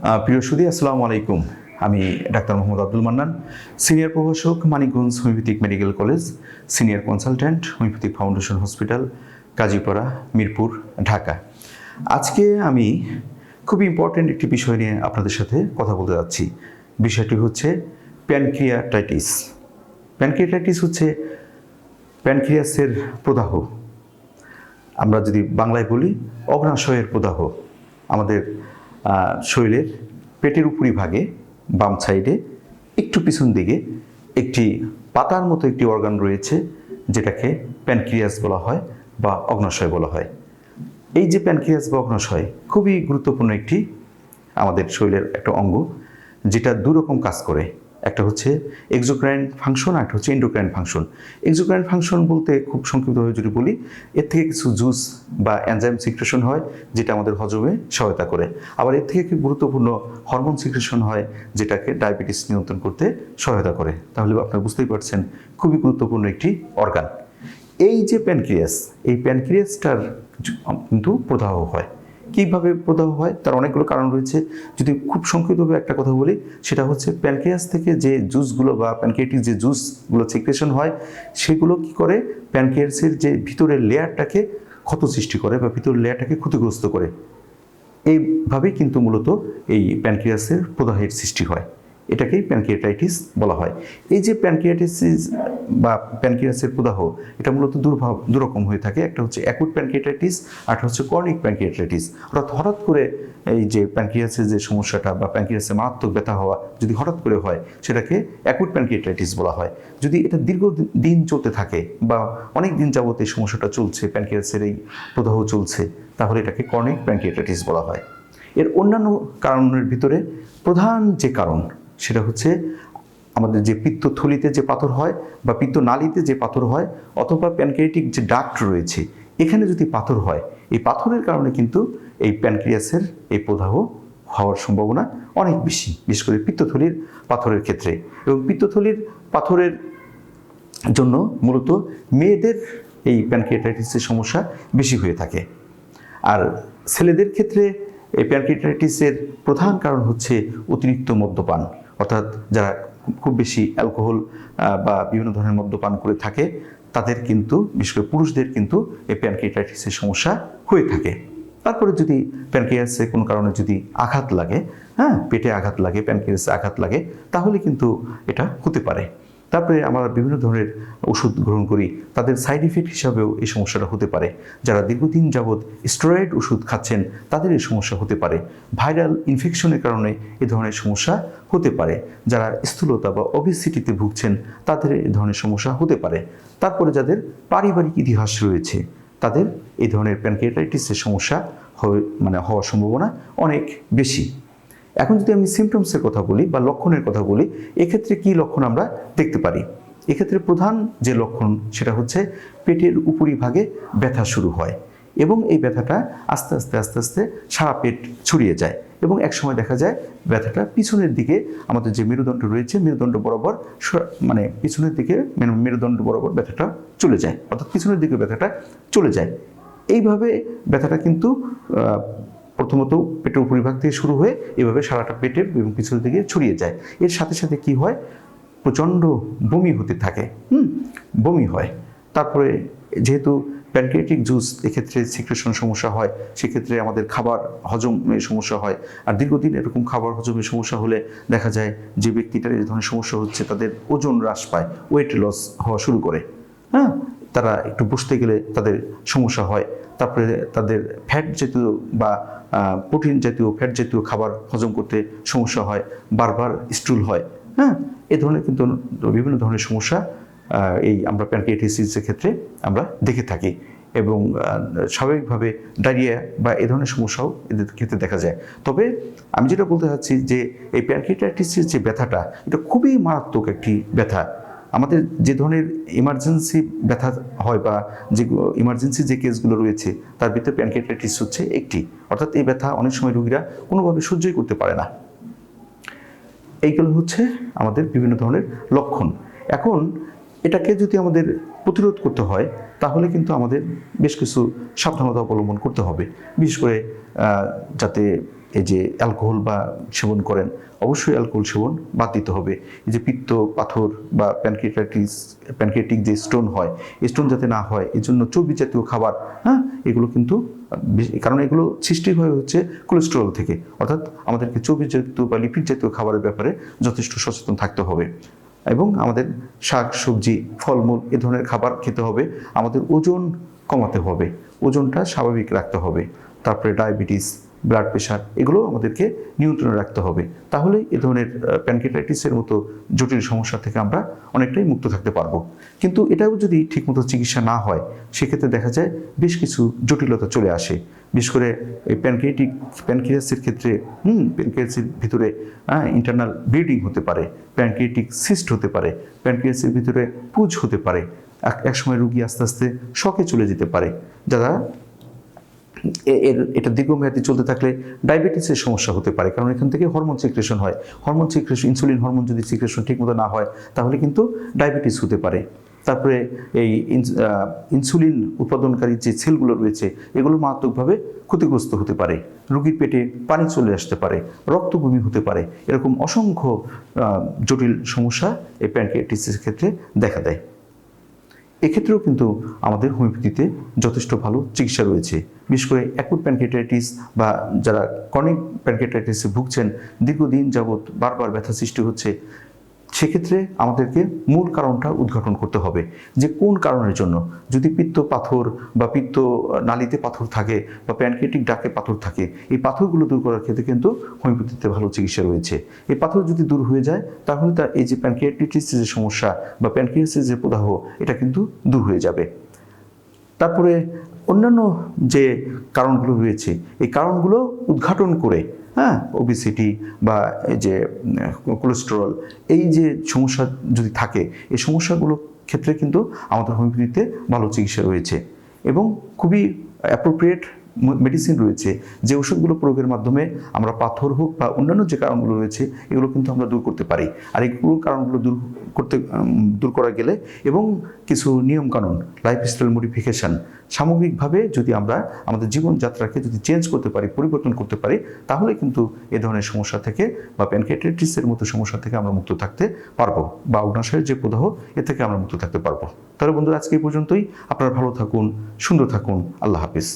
প্রিয় সুদী আসসালামু আলাইকুম। আমি ডাক্তার মোহাম্মদ আব্দুল মান্নান, সিনিয়র প্রভাষক, Manikganj homeopathic medical college, senior consultant homeopathic foundation hospital, Kazipara, Mirpur, Dhaka. আজকে আমি খুব ইম্পর্ট্যান্ট একটি বিষয় নিয়ে আপনাদের সাথে কথা বলতে যাচ্ছি। বিষয়টি হচ্ছে প্যানক্রিয়াটাইটিস। প্যানক্রিয়াটাইটিস হচ্ছে প্যানক্রিয়াসের প্রদাহ। আমরা যদি বাংলায় বলি, অগ্নাশয়ের প্রদাহ। আমাদের শরীরের পেটের উপরি ভাগে, বাম সাইডে, একটু পিছন দিকে একটি পাতার মতো একটি অর্গান রয়েছে, যেটাকে প্যানক্রিয়াস বলা হয় বা অগ্নাশয় বলা হয়। এই যে প্যানক্রিয়াস বা অগ্নাশয় খুবই গুরুত্বপূর্ণ একটি আমাদের শরীরের একটা অঙ্গ, যেটা দুরকম কাজ করে। একটা হচ্ছে এক্সোক্রাইন ফাংশন আর একটা হচ্ছে এন্ডোক্রাইন ফাংশন এক্সোক্রাইন ফাংশন বলতে খুব সংক্ষিপ্তভাবে যদি বলি, এর থেকে কিছু জুস বা এনজাইম সিক্রেশন হয়, যেটা আমাদের হজমে সহায়তা করে। আবার এর থেকে গুরুত্বপূর্ণ হরমোন সিক্রেশন হয়, যেটাকে ডায়াবেটিস নিয়ন্ত্রণ করতে সহায়তা করে। তাহলে আপনারা বুঝতেই পারছেন, খুবই গুরুত্বপূর্ণ একটি অর্গান এই যে প্যানক্রিয়াস এই প্যানক্রিয়াসটার কিন্তু প্রদাহ হয়। কীভাবে প্রদাহ হয়, তার অনেকগুলো কারণ রয়েছে। যদি খুব সংক্ষিপ্তভাবে একটা কথা বলি, সেটা হচ্ছে প্যানক্রিয়াস থেকে যে জুসগুলো বা প্যানক্রিয়াটিক যে জুসগুলো সিক্রেশন হয়, সেগুলো কি করে? প্যানক্রিয়াসের যে ভিতরের লেয়ারটাকে ক্ষত সৃষ্টি করে বা ভিতরের লেয়ারটাকে ক্ষতিগ্রস্ত করে। এইভাবেই কিন্তু মূলত এই প্যানক্রিয়াসের প্রদাহের সৃষ্টি হয়। এটাকেই প্যানক্রিয়াটাইটিস বলা হয়। এই যে প্যানক্রিয়াটাইটিস বা প্যানক্রিয়াসের প্রদাহ এটা মূলত দুর্ভাব, দুরকম হয়ে থাকে। একটা হচ্ছে অ্যাকুট প্যানক্রিয়াটাইটিস আর হচ্ছে কর্নিক প্যানক্রিয়াটাইটিস অর্থাৎ হঠাৎ করে এই যে প্যানক্রিয়াসের যে সমস্যাটা বা প্যানক্রিয়াসে মারাত্মক ব্যথা হওয়া যদি হঠাৎ করে হয়, সেটাকে অ্যাকুট প্যানক্রিয়াটাইটিস বলা হয়। যদি এটা দীর্ঘ দিন চলতে থাকে বা অনেক দিন যাবত এই সমস্যাটা চলছে প্যানক্রিয়াসের এই প্রদাহ চলছে, তাহলে এটাকে কর্নিক প্যানক্রিয়াটাইটিস বলা হয়। এর অন্যান্য কারণের ভিতরে প্রধান যে কারণ সেটা হচ্ছে আমাদের যে পিত্তথলিতে যে পাথর হয় বা পিত্ত নালীতে যে পাথর হয় অথবা প্যানক্রিয়াটিক যে ডাক্ট রয়েছে, এখানে যদি পাথর হয়, এই পাথরের কারণে কিন্তু এই প্যানক্রিয়াসের এই প্রদাহ হওয়ার সম্ভাবনা অনেক বেশি, বিশেষ করে পিত্তথলির পাথরের ক্ষেত্রে। এবং পিত্তথলির পাথরের জন্য মূলত মেয়েদের এই প্যানক্রিয়াটাইটিসের সমস্যা বেশি হয়ে থাকে। আর ছেলেদের ক্ষেত্রে এই প্যানক্রিয়াটাইটিসের প্রধান কারণ হচ্ছে অতিরিক্ত মদ্যপান। অর্থাৎ যারা খুব বেশি অ্যালকোহল বা বিভিন্ন ধরনের মদ্যপান করে থাকে, তাদের কিন্তু, বিশেষ করে পুরুষদের কিন্তু এই প্যানক্রিয়াটাইটিসের সমস্যা হয়ে থাকে। তারপরে যদি প্যানক্রিয়াসে কোনো কারণে যদি আঘাত লাগে হ্যাঁ পেটে আঘাত লাগে প্যানক্রিয়াসে আঘাত লাগে, তাহলে কিন্তু এটা হতে পারে। তারপরে আমরা বিভিন্ন ধরনের ওষুধ গ্রহণ করি। তাদের সাইড ইফেক্ট হিসাবেও এই সমস্যাটা হতে পারে। যারা দীর্ঘদিন যাবৎ স্টেরয়েড ওষুধ খাচ্ছেন, তাদের এই সমস্যা হতে পারে। ভাইরাল ইনফেকশনের কারণে এ ধরনের সমস্যা হতে পারে। যারা স্থূলতা বা ওবিসিটিতে ভুগছেন, তাদের এই ধরনের সমস্যা হতে পারে। তারপরে যাদের পারিবারিক ইতিহাস রয়েছে, তাদের এই ধরনের প্যানক্রিয়াটাইটিসের সমস্যা মানে হওয়ার সম্ভাবনা অনেক বেশি। এখন যদি আমি সিমটমসের কথা বলি বা লক্ষণের কথা বলি, এক্ষেত্রে কি লক্ষণ আমরা দেখতে পারি? এক্ষেত্রে প্রধান যে লক্ষণ সেটা হচ্ছে পেটের উপরিভাগে ব্যথা শুরু হয় এবং এই ব্যথাটা আস্তে আস্তে আস্তে আস্তে সারা পেট ছড়িয়ে যায় এবং একসময় দেখা যায় ব্যথাটা পিছনের দিকে আমাদের যে মেরুদণ্ড রয়েছে, মেরুদণ্ড বরাবর মানে পিছনের দিকে মেরু- মেরুদণ্ড বরাবর ব্যথাটা চলে যায়, অর্থাৎ পিছনের দিকে ব্যথাটা চলে যায়। এইভাবে ব্যথাটা কিন্তু প্রথমত পেটের উপরিভাগ থেকে শুরু হয়ে এভাবে সারাটা পেটের এবং পিছনের দিকে ছড়িয়ে যায়। এর সাথে সাথে কি হয়? প্রচণ্ড বমি হতে থাকে। হুম? বমি হয়। তারপরে যেহেতু প্যানক্রিয়াটিক জুস এক্ষেত্রে সিক্রেশন সমস্যা হয়, সেক্ষেত্রে আমাদের খাবার হজমের সমস্যা হয়। আর দীর্ঘদিন এরকম খাবার হজমের সমস্যা হলে দেখা যায় যে ব্যক্তিটার এই ধরনের সমস্যা হচ্ছে, তাদের ওজন হ্রাস পায় ওয়েট লস হওয়া শুরু করে। হ্যাঁ? তারা একটু বসতে গেলে তাদের সমস্যা হয়। তারপরে তাদের ফ্যাট যেহেতু বা প্রোটিন জাতীয় ফ্যাট জাতীয় খাবার হজম করতে সমস্যা হয়, বারবার স্টুল হয় হ্যাঁ? এ ধরনের কিন্তু বিভিন্ন ধরনের সমস্যা এই আমরা প্যানক্রিয়াটিসিসের ক্ষেত্রে আমরা দেখে থাকি এবং স্বাভাবিকভাবে ডায়রিয়া বা এ ধরনের সমস্যাও এদের ক্ষেত্রে দেখা যায়। তবে আমি যেটা বলতে চাচ্ছি যে এই প্যানক্রিয়াটাইটিসের যে ব্যথাটা, এটা খুবই মারাত্মক একটি ব্যথা। আমাদের যে ধরনের ইমার্জেন্সি ব্যথা হয় বা যে ইমার্জেন্সি যে কেসগুলো রয়েছে, তার ভিতরে প্যানক্রিয়াটাইটিস হচ্ছে একটি। অর্থাৎ এই ব্যথা অনেক সময় রোগীরা কোনোভাবে সহ্যই করতে পারে না। এইগুলো হচ্ছে আমাদের বিভিন্ন ধরনের লক্ষণ। এখন এটাকে যদি আমাদের প্রতিরোধ করতে হয়, তাহলে কিন্তু আমাদের বেশ কিছু সাবধানতা অবলম্বন করতে হবে। বিশেষ করে যাতে এই যে অ্যালকোহল বা সেবন করেন, অবশ্যই অ্যালকোহল সেবন বাদ দিতে হবে। এই যে পিত্ত, পাথর বা প্যানক্রিয়াটাইটিস প্যানক্রিয়াটিক যে স্টোন হয় স্টোন যাতে না হয়, এই জন্য চর্বি জাতীয় খাবার হ্যাঁ এগুলো কিন্তু কারণ এগুলো সৃষ্টি হয়ে হচ্ছে কোলেস্টেরল থেকে। অর্থাৎ আমাদেরকে চর্বি জাতীয় বা লিপিড জাতীয় খাবারের ব্যাপারে যথেষ্ট সচেতন থাকতে হবে। এবং আমাদের শাক, সবজি, ফলমূল এ ধরনের খাবার খেতে হবে। আমাদের ওজন কমাতে হবে। ওজনটা স্বাভাবিক রাখতে হবে। তারপরে ডায়াবেটিস ব্লাড প্রেশার এগুলো আমাদেরকে নিয়ন্ত্রণে রাখতে হবে। তাহলে এ ধরনের প্যানকেটাইটিসের মতো জটিল সমস্যা থেকে আমরা অনেকটাই মুক্ত থাকতে পারব। কিন্তু এটাও যদি ঠিকমতো চিকিৎসা না হয়, সেক্ষেত্রে দেখা যায় বেশ কিছু জটিলতা চলে আসে। বিশেষ করে এই প্যানক্রিয়েটিক প্যানক্রিয়াসের ক্ষেত্রে, হুম প্যানক্রিয়াসের ভিতরে ইন্টারনাল ব্লিডিং হতে পারে প্যানক্রিয়েটিক সিস্ট হতে পারে প্যানক্রিয়াসের ভিতরে পুজ হতে পারে। এক সময় রুগী আস্তে আস্তে শখে চলে যেতে পারে, যারা এর, এটা দীর্ঘমেয়াদী চলতে থাকলে ডায়াবেটিসের সমস্যা হতে পারে, কারণ এখান থেকে হরমোন সিক্রেশন হয়। হরমোন সিক্রেশন, ইনসুলিন হরমোন যদি সিক্রেশন ঠিকমতো না হয়, তাহলে কিন্তু ডায়াবেটিস হতে পারে। তারপরে এই ইনসুলিন উৎপাদনকারী যে সেলগুলো রয়েছে, এগুলো মারাত্মকভাবে ক্ষতিগ্রস্ত হতে পারে। রুগীর পেটে পানি চলে আসতে পারে রক্তভূমি হতে পারে, এরকম অসংখ্য জটিল সমস্যা এই প্যানক্রিয়াটিসের ক্ষেত্রে দেখা দেয়। এক্ষেত্রেও কিন্তু আমাদের হোমিওপ্যাথিতে যথেষ্ট ভালো চিকিৎসা রয়েছে। বিশেষ করে অ্যাকুট প্যানকেটাইটিস বা যারা ক্রনিক প্যানকেটাইটিসে ভুগছেন, দীর্ঘদিন যাবৎ বারবার ব্যথা সৃষ্টি হচ্ছে সেক্ষেত্রে আমাদেরকে মূল কারণটা উদ্ঘাটন করতে হবে যে কোন কারণের জন্য। যদি পিত্ত পাথর বা পিত্ত নালিতে পাথর থাকে বা প্যানকেটিক ডাকে পাথর থাকে, এই পাথরগুলো দূর করার ক্ষেত্রে কিন্তু হোমিওপ্যাথিতে ভালো চিকিৎসা রয়েছে। এই পাথর যদি দূর হয়ে যায়, তাহলে তার এই যে প্যানক্রিয়াটিসের যে সমস্যা বা প্যানক্রিয়াসের যে প্রদাহ, এটা কিন্তু দূর হয়ে যাবে। তারপরে অন্যান্য যে কারণগুলো রয়েছে, এই কারণগুলো উদ্ঘাটন করে হ্যাঁ ওবিসিটি বা এই যে কোলেস্টেরল এই যে সমস্যা যদি থাকে, এই সমস্যাগুলো ক্ষেত্রে কিন্তু আমাদের হোমিওপ্যাথিতে ভালো চিকিৎসা রয়েছে এবং খুবই অ্যাপ্রোপ্রিয়েট মেডিসিন রয়েছে, যে ওষুধগুলো প্রয়োগের মাধ্যমে আমরা পাথর হোক বা অন্যান্য যে কারণগুলো রয়েছে, এগুলো কিন্তু আমরা দূর করতে পারি। আর এইগুলো কারণগুলো দূর করতে দূর করা গেলে এবং কিছু নিয়মকানুন লাইফস্টাইল মডিফিকেশন সামগ্রিকভাবে যদি আমরা আমাদের জীবনযাত্রাকে যদি চেঞ্জ করতে পারি, পরিবর্তন করতে পারি, তাহলে কিন্তু এ ধরনের সমস্যা থেকে বা প্যানকেটাইটিসের মতো সমস্যা থেকে আমরা মুক্ত থাকতে পারব বা অগ্নাশয়ের যে প্রদাহ, এ থেকে আমরা মুক্ত থাকতে পারব। তাহলে বন্ধুরা, আজকে এই পর্যন্তই। আপনারা ভালো থাকুন, সুন্দর থাকুন। আল্লাহ হাফিজ।